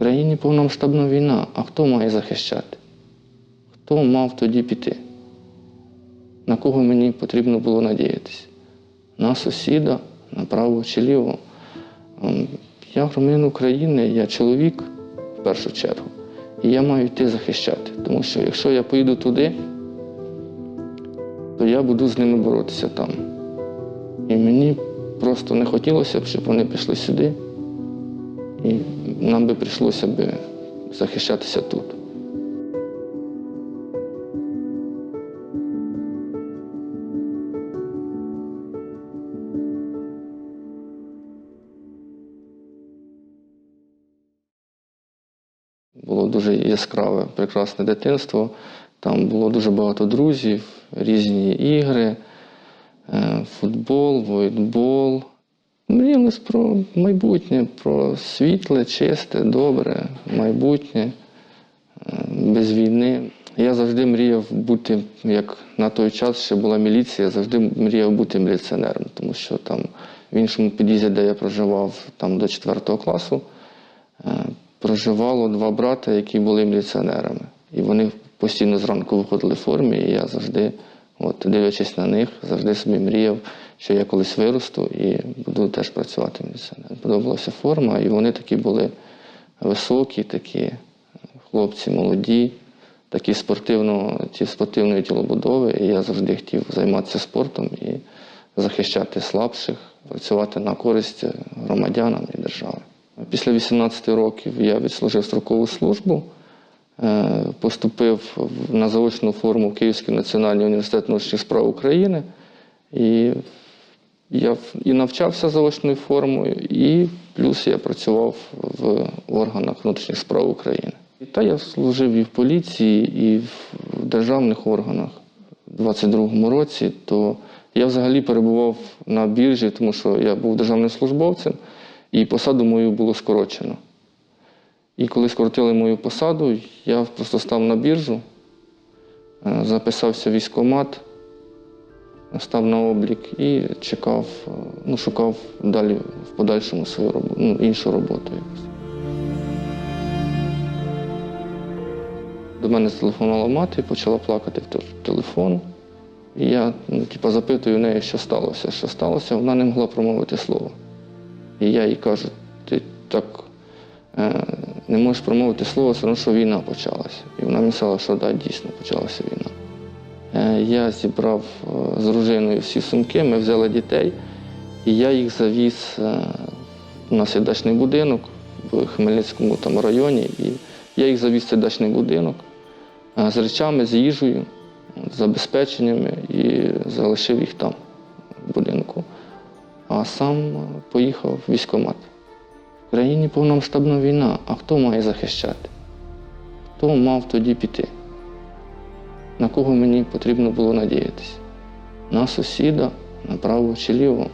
країні повномасштабна війна, а хто має захищати? Хто мав тоді піти? На кого мені потрібно було надіятися? На сусіда, на право чи ліво. Ем, Я громадянин України, я чоловік в першу чергу, і я маю йти захищати. Тому що якщо я поїду туди, то я буду з ними боротися там. І мені просто не хотілося б, щоб вони пішли сюди, і нам би прийшлося б захищатися тут. Було дуже яскраве, прекрасне дитинство. Там було дуже багато друзів, різні ігри, е, футбол, войтбол. Мріялись про майбутнє, про світле, чисте, добре майбутнє, е, без війни. Я завжди мріяв бути, як на той час ще була міліція, завжди мріяв бути міліціонером, тому що там в іншому під'їзді, де я проживав там до 4 класу, е, проживало два брата, які були міліціонерами. І вони постійно зранку виходили в формі, і я завжди, от, дивлячись на них, завжди собі мріяв, що я колись виросту і буду теж працювати міліціонером. Подобалася форма, і вони такі були високі, такі хлопці молоді, такі спортивно, ті спортивної тілобудови. І я завжди хотів займатися спортом і захищати слабших, працювати на користь громадянам і держави. Після 18 років я відслужив строкову службу, поступив на заочну форму в Київський національний університет внутрішніх справ України. І я і навчався заочною формою, і плюс я працював в органах внутрішніх справ України. Та я служив і в поліції, і в державних органах у 22-му році, то я взагалі перебував на біржі, тому що я був державним службовцем, і посаду мою було скорочено. І коли скоротили мою посаду, я просто став на біржу, е, записався в військкомат, став на облік і чекав, е, ну, шукав далі в подальшому свою роботу, ну, іншу роботу. якусь. До мене зателефонувала мати, почала плакати в телефон. І я ну, типу, запитую в неї, що сталося. Що сталося, вона не могла промовити слово. І я їй кажу, ти так е, не можеш промовити слово, все одно, що війна почалася. І вона сказала, що так, дійсно почалася війна. Е, я зібрав е, з дружиною всі сумки, ми взяли дітей, і я їх завіз. е, у нас є дачний будинок в Хмельницькому там, районі, і я їх завіз в дачний будинок з речами, з їжею, з забезпеченнями і залишив їх там, в будинку. А сам поїхав в військкомат. В країні повномасштабна війна, а хто має захищати? Хто мав тоді піти? На кого мені потрібно було надіятися? На сусіда, на право чи ліво.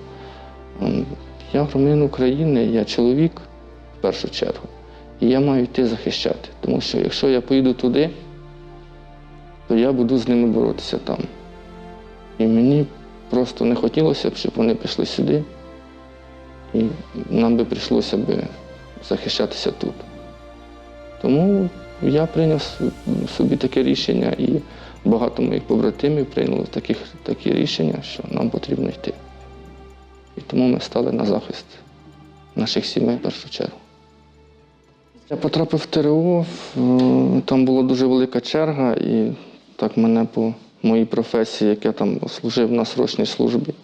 Ем, Я громадянин України, я чоловік в першу чергу, і я маю йти захищати. Тому що якщо я поїду туди, то я буду з ними боротися там. І мені просто не хотілося б, щоб вони пішли сюди, нам би прийшлося б захищатися тут. Тому я прийняв собі таке рішення, і багато моїх побратимів прийняли таких, такі рішення, що нам потрібно йти. І тому ми стали на захист наших сімей в першу чергу. Я потрапив в ТРО, там була дуже велика черга, і так мене по моїй професії, як я там служив на срочній службі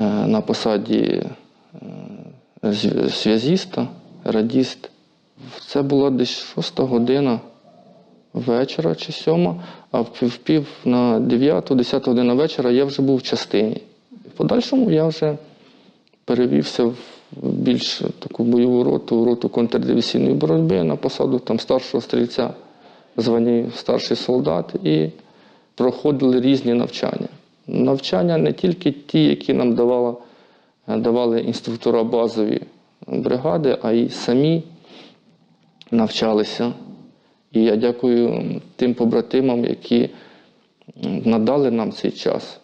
е, на посаді зв'язіста, радіст. Це була десь шоста година вечора чи сьома, а в пів, пів на дев'яту, десята година вечора я вже був в частині. В подальшому я вже перевівся в більш таку бойову роту, роту контрдивізійної боротьби на посаду там старшого стрільця, звані старший солдат, і проходили різні навчання. Навчання не тільки ті, які нам давала, давали інструктора базові бригади, а й самі навчалися. І я дякую тим побратимам, які надали нам цей час,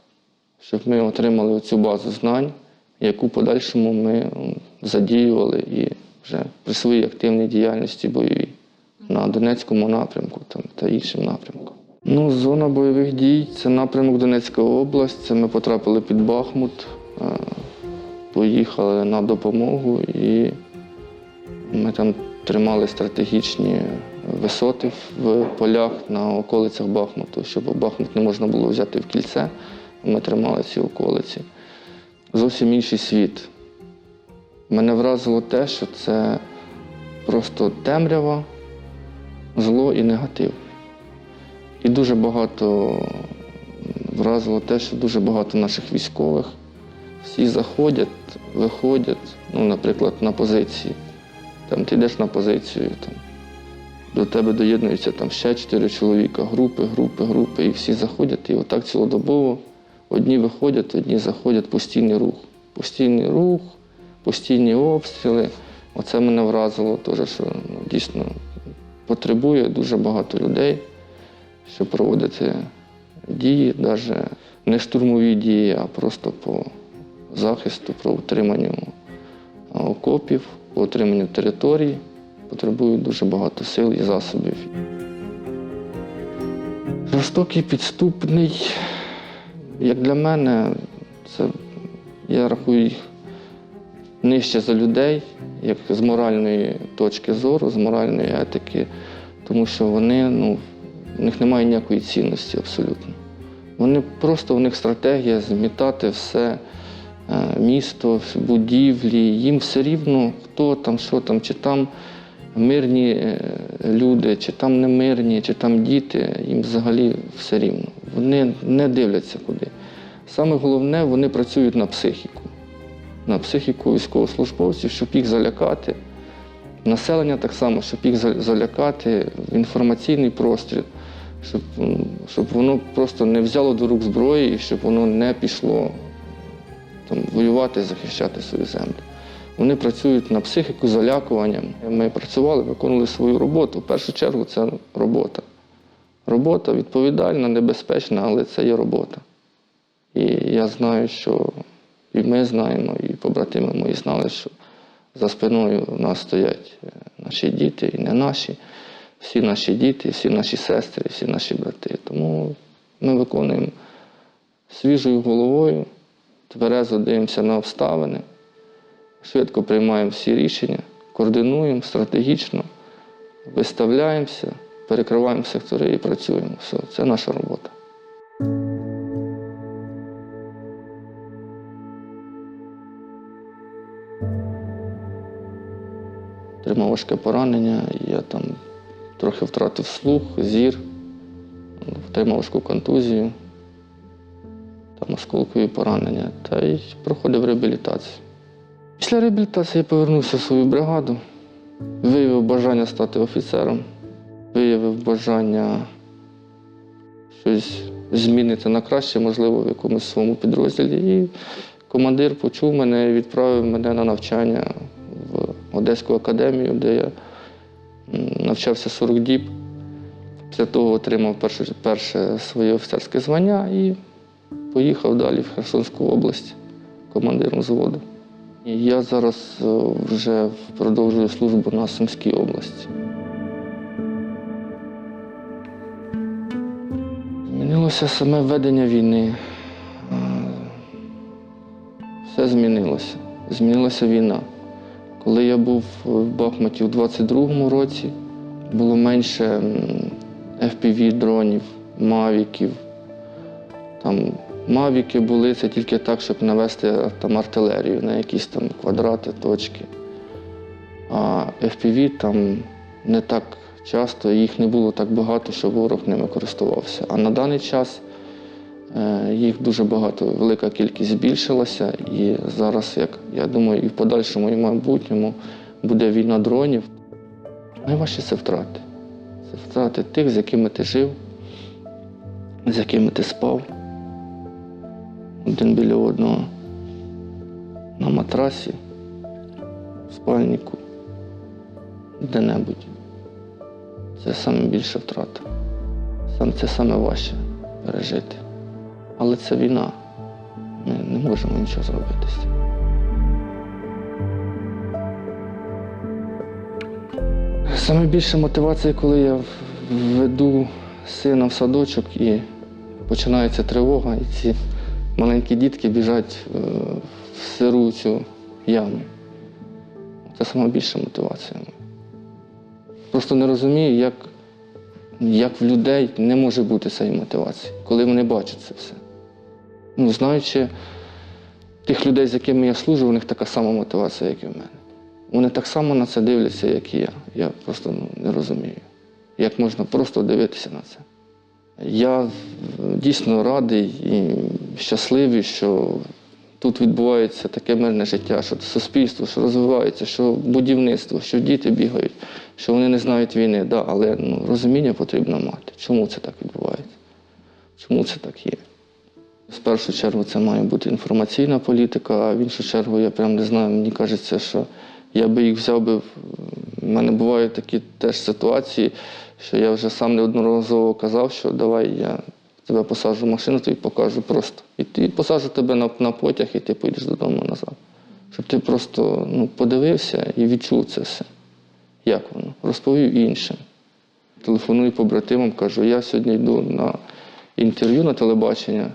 щоб ми отримали цю базу знань, яку подальшому ми задіювали і вже при своїй активній діяльності бойовій на Донецькому напрямку там, та іншим напрямкам. Ну, зона бойових дій це напрямок Донецька область. Це ми потрапили під Бахмут, е, поїхали на допомогу і ми там тримали стратегічні висоти в полях на околицях Бахмуту, щоб Бахмут не можна було взяти в кільце. Ми тримали ці околиці. Зовсім інший світ. Мене вразило те, що це просто темрява, зло і негатив. І дуже багато вразило те, що дуже багато наших військових всі заходять, виходять, ну, наприклад, на позиції. Там ти йдеш на позицію, там, до тебе доєднуються там ще чотири чоловіка, групи, групи, групи, і всі заходять, і отак цілодобово одні виходять, одні заходять, постійний рух. Постійний рух, постійні обстріли. Оце мене вразило теж, що ну, дійсно потребує дуже багато людей, щоб проводити дії, навіть не штурмові дії, а просто по захисту, по утриманню а, окопів, по утриманню територій. Потребують дуже багато сил і засобів. Жорстокий, підступний, як для мене, це я рахую нижче за людей, як з моральної точки зору, з моральної етики, тому що вони, ну, в них немає ніякої цінності абсолютно. Вони просто у них стратегія змітати все е, місто, будівлі, їм все рівно, хто там, що там, чи там мирні е, люди, чи там не мирні, чи там діти, їм взагалі все рівно. Вони не дивляться куди. Саме головне, вони працюють на психіку, на психіку військовослужбовців, щоб їх залякати. Населення так само, щоб їх залякати в інформаційний простір, щоб, щоб воно просто не взяло до рук зброї щоб воно не пішло там, воювати, захищати свою землю. Вони працюють на психіку залякуванням. Ми працювали, виконували свою роботу. В першу чергу це робота. Робота відповідальна, небезпечна, але це є робота. І я знаю, що і ми знаємо, і побратими мої знали, що за спиною у нас стоять е, наші діти і не наші, всі наші діти, всі наші сестри, всі наші брати. Тому ми виконуємо свіжою головою, тверезо дивимося на обставини, швидко приймаємо всі рішення, координуємо стратегічно, виставляємося, перекриваємо сектори і працюємо. Все, це наша робота. Отримав важке поранення, я там трохи втратив слух, зір, отримав важку контузію, осколкові поранення, та й проходив реабілітацію. Після реабілітації я повернувся в свою бригаду, виявив бажання стати офіцером, виявив бажання щось змінити на краще, можливо, в якомусь своєму підрозділі. І командир почув мене і відправив мене на навчання в Одеську академію, де я навчався 40 діб. Після того отримав перше, перше своє офіцерське звання і поїхав далі в Херсонську область командиром взводу. І я зараз е, вже продовжую службу на Сумській області. Змінилося саме ведення війни. Е, Все змінилося. Змінилася війна. Коли я був в Бахмуті у 22-му році, було менше м, FPV-дронів, мавіків. Там мавіки були це тільки так, щоб навести там артилерію на якісь там квадрати, точки. А FPV там не так часто, їх не було так багато, щоб ворог ними користувався. А на даний час е, їх дуже багато, велика кількість збільшилася. І зараз, як я думаю, і в подальшому, і в майбутньому буде війна дронів. Найважче це втрати. Це втрати тих, з якими ти жив, з якими ти спав один біля одного на матрасі, в спальнику, де-небудь. Це саме більша втрата. Сам це саме важче пережити. Але це війна. Ми не можемо нічого зробити більше мотивація, коли я веду сина в садочок і починається тривога, і ці маленькі дітки біжать е, в сиру цю яму. Це саме більша мотивація. Просто не розумію, як, як в людей не може бути цієї мотивації, коли вони бачать це все. Ну, знаючи тих людей, з якими я служу, у них така сама мотивація, як і в мене. Вони так само на це дивляться, як і я. Я просто ну, не розумію, як можна просто дивитися на це. Я е, дійсно радий і щасливий, що тут відбувається таке мирне життя, що суспільство, що розвивається, що будівництво, що діти бігають, що вони не знають війни. Да, але ну, розуміння потрібно мати. Чому це так відбувається? Чому це так є? В першу чергу це має бути інформаційна політика, а в іншу чергу я прям не знаю, мені кажеться, що я би їх взяв би. У мене бувають такі теж ситуації, що я вже сам неодноразово казав, що давай я тебе посаджу в машину, тобі покажу просто. І ти посаджу тебе на, на потяг, і ти поїдеш додому назад. Щоб ти просто ну, подивився і відчув це все. Як воно? Розповів іншим. Телефоную побратимам, кажу, я сьогодні йду на інтерв'ю на телебачення.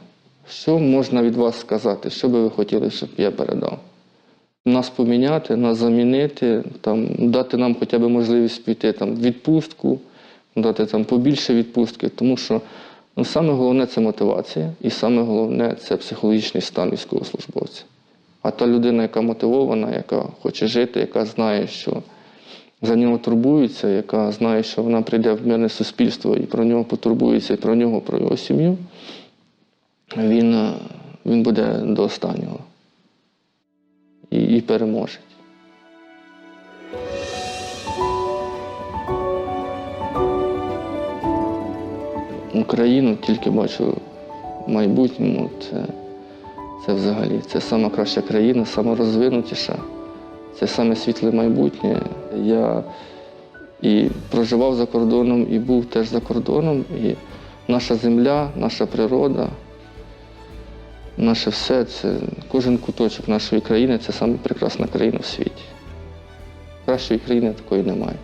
Що можна від вас сказати? Що би ви хотіли, щоб я передав? Нас поміняти, нас замінити, там, дати нам хоча б можливість піти там, в відпустку, дати там побільше відпустки, тому що ну, саме головне це мотивація, і саме головне це психологічний стан військовослужбовця. А та людина, яка мотивована, яка хоче жити, яка знає, що за нього турбуються, яка знає, що вона прийде в мирне суспільство і про нього потурбується, і про нього, про його сім'ю, він, він буде до останнього і, і переможе. Україну тільки бачу в майбутньому. Це, це взагалі це сама краща країна, сама. Це саме світле майбутнє. Я і проживав за кордоном, і був теж за кордоном. І наша земля, наша природа, наше все, це кожен куточок нашої країни це саме прекрасна країна в світі. Кращої країни такої немає.